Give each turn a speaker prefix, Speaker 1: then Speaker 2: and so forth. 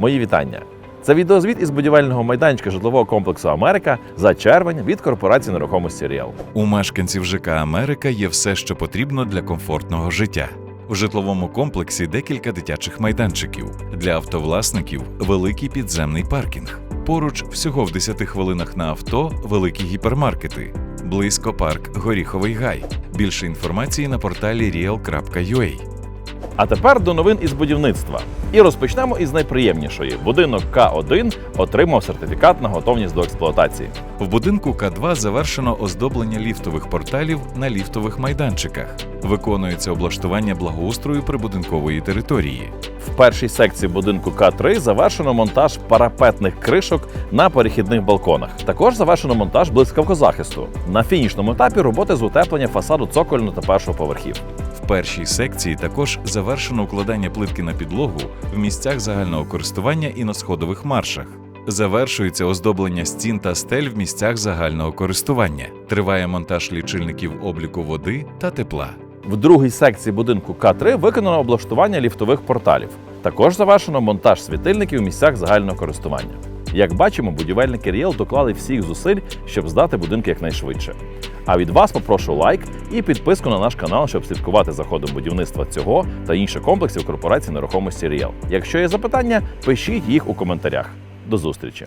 Speaker 1: Мої вітання. Це відеозвіт із будівельного майданчика житлового комплексу Америка за червень від корпорації нерухомості Ріал.
Speaker 2: У мешканців ЖК Америка є все, що потрібно для комфортного життя. У житловому комплексі декілька дитячих майданчиків. Для автовласників великий підземний паркінг. Поруч всього в 10 хвилинах на авто великі гіпермаркети. Близько парк Горіховий Гай. Більше інформації на порталі real.ua.
Speaker 1: А тепер до новин із будівництва. І розпочнемо із найприємнішої. Будинок К1 отримав сертифікат на готовність до експлуатації.
Speaker 2: В будинку К2 завершено оздоблення ліфтових порталів на ліфтових майданчиках. Виконується облаштування благоустрою прибудинкової території.
Speaker 1: В першій секції будинку К3 завершено монтаж парапетних кришок на перехідних балконах. Також завершено монтаж блискавкозахисту. На фінішному етапі роботи з утеплення фасаду цокольного та першого поверхів.
Speaker 2: Першій секції також завершено укладання плитки на підлогу в місцях загального користування і на сходових маршах. Завершується оздоблення стін та стель в місцях загального користування. Триває монтаж лічильників обліку води та тепла.
Speaker 1: В другій секції будинку К3 виконано облаштування ліфтових порталів. Також завершено монтаж світильників у місцях загального користування. Як бачимо, будівельники Ріел доклали всіх зусиль, щоб здати будинки якнайшвидше. А від вас попрошу лайк і підписку на наш канал, щоб слідкувати за ходом будівництва цього та інших комплексів корпорації нерухомості Ріел. Якщо є запитання, пишіть їх у коментарях. До зустрічі!